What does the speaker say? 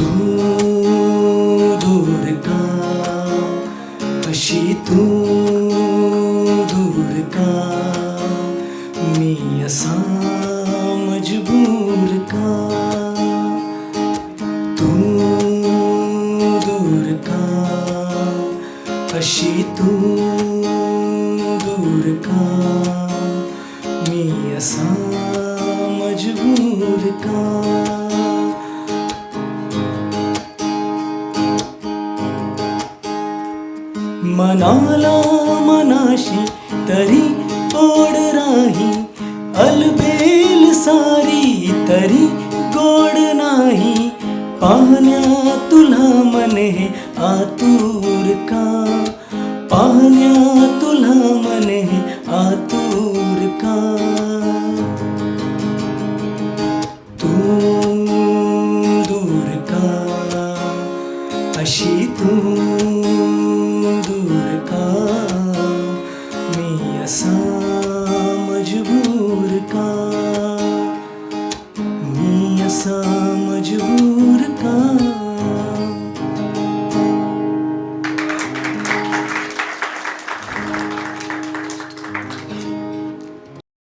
तू दूर का? कशी तू दूर का? मी मजबूर का? तू दूर का? कशी तू दूर का? मी असा मजबूर का? मनाला मनाशी तरी ओढ राही अलबेल सारी तरी गोड नाही. पाहण्या तुला मने आतूर का? पाहण्या तुला मने आतूर का? तू दूर का? अशी तू ऐसा मजबूर का? मैं ऐसा मजबूर का?